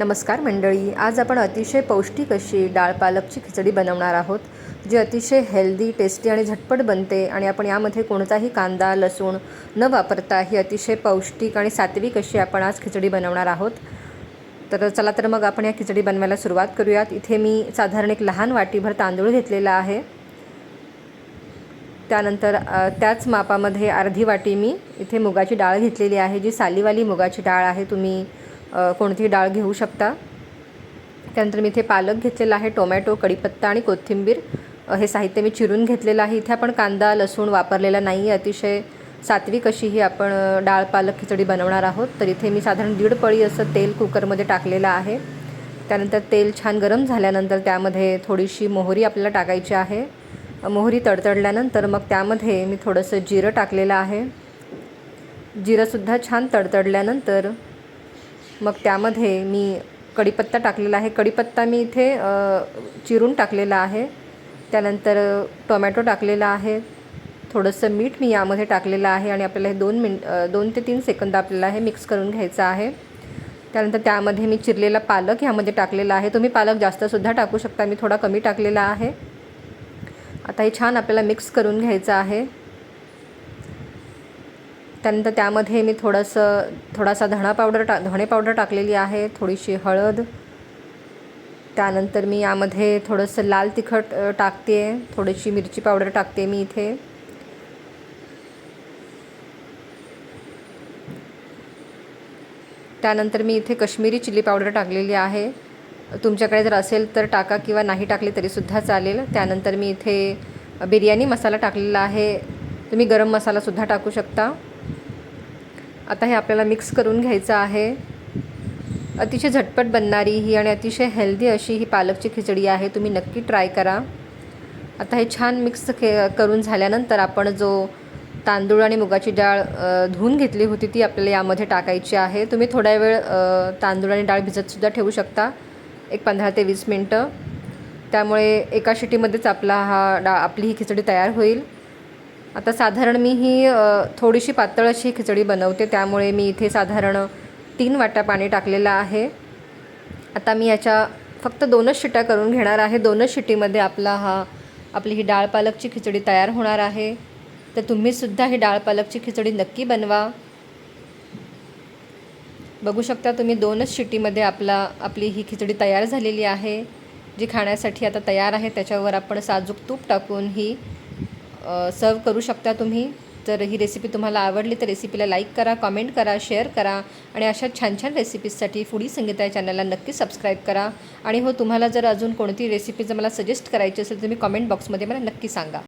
नमस्कार मंडळी आज आपण अतिशय पौष्टिक अशी डाळ पालकची खिचडी बनवणार आहोत जी अतिशय हेल्दी टेस्टी आणि झटपट बनते आणि आपण यामध्ये कोणताही कांदा लसूण न वापरता ही अतिशय पौष्टिक आणि सात्विक अशी आपण आज खिचडी बनवणार आहोत. तर चला तर मग आपण या खिचडी बनवायला सुरुवात करूयात. इथे मी साधारण एक लहान वाटीभर तांदूळ घेतलेला आहे. त्यानंतर त्याच मापामध्ये अर्धी वाटी मी इथे मुगाची डाळ घेतलेली आहे जी सालीवाली मुगाची डाळ आहे. तुम्ही कोणतीही डाळ घेऊ शकता. त्यानंतर मी इथे पालक घेतलेला आहे टोमॅटो कढीपत्ता आणि कोथिंबीर. हे साहित्य मी चिरून घेतलेलं आहे. इथे आपण कांदा लसूण वापरलेला नाही. आहे अतिशय सात्विक अशी ही आपण डाळ पालक खिचडी बनवणार आहोत. तर इथे मी साधारण दीड पळी असं तेल कुकरमध्ये टाकलेलं आहे. त्यानंतर तेल छान गरम झाल्यानंतर त्यामध्ये थोडीशी मोहरी आपल्याला टाकायची आहे. मोहरी तडतडल्यानंतर मग त्यामध्ये मी थोडंसं जिरं टाकलेलं आहे. जिरंसुद्धा छान तडतडल्यानंतर मग त्यामध्ये मी कढीपत्ता टाकलेला आहे. कढीपत्ता मी इथे चिरून टाकलेला आहे. त्यानंतर टोमॅटो टाकलेला आहे. थोडंसं मीठ मी यामध्ये टाकलेलं आहे आणि आपल्याला हे दोन मिन दोन ते तीन सेकंद आपल्याला हे मिक्स करून घ्यायचं आहे. त्यानंतर त्यामध्ये मी चिरलेला पालक ह्यामध्ये टाकलेला आहे. तुम्ही पालक जास्तसुद्धा टाकू शकता. मी थोडा कमी टाकलेला आहे. आता हे छान आपल्याला मिक्स करून घ्यायचं आहे. त्यानंतर त्यामध्ये मी थोडंसं थोडासा धणा पावडर टा धणे पावडर टाकलेली आहे थोडीशी हळद. त्यानंतर मी यामध्ये थोडंसं लाल तिखट टाकते. थोडीशी मिरची पावडर टाकते मी इथे. त्यानंतर मी इथे कश्मीरी चिली पावडर टाकलेली आहे. तुमच्याकडे जर असेल तर टाका किंवा नाही टाकली तरीसुद्धा चालेल. त्यानंतर मी इथे बिर्याणी मसाला टाकलेला आहे. तुम्ही गरम मसालासुद्धा टाकू शकता. आता हे आपल्याला मिक्स करून घ्यायचं आहे. अतिशय झटपट बनणारी ही आणि अतिशय हेल्दी अशी ही पालकची खिचडी आहे. तुम्ही नक्की ट्राय करा. आता हे छान मिक्स के करून झाल्यानंतर आपण जो तांदूळ आणि मुगाची डाळ धुवून घेतली होती ती आपल्याला यामध्ये टाकायची आहे. तुम्ही थोड्या वेळ तांदूळ आणि डाळ भिजतसुद्धा ठेवू शकता. एक पंधरा ते वीस मिनटं. त्यामुळे एका शिटीमध्येच आपला हा डा आपली ही खिचडी तयार होईल. आता साधारण मी ही थोडीशी पातळ अशी खिचडी बनवते त्यामुळे मी इथे साधारण तीन वाट्या पाणी टाकलेलं आहे. आता मी याच्या फक्त दोनच शिट्या करून घेणार आहे. दोनच शिटीमध्ये आपला हा आपली ही डाळ पालकची खिचडी तयार होणार आहे. तर तुम्हीसुद्धा ही डाळ पालकची खिचडी नक्की बनवा. बघू शकता तुम्ही दोनच शिटीमध्ये आपला आपली ही खिचडी तयार झालेली आहे. जी खाण्यासाठी आता तयार आहे त्याच्यावर आपण साजूक तूप टाकून ही सर्व करू शकता तुम्ही. तर ही रेसिपी तुम्हाला आवडली तर रेसिपीला लाईक करा कमेंट करा शेअर करा आणि अशा छान छान रेसिपीजसाठी फुडी संगीता या चॅनलला नक्की सबस्क्राईब करा. आणि हो तुम्हाला जर अजून कोणती रेसिपी जर मला सजेस्ट करायची असेल तर तुम्ही कमेंट बॉक्समध्ये मला नक्की सांगा.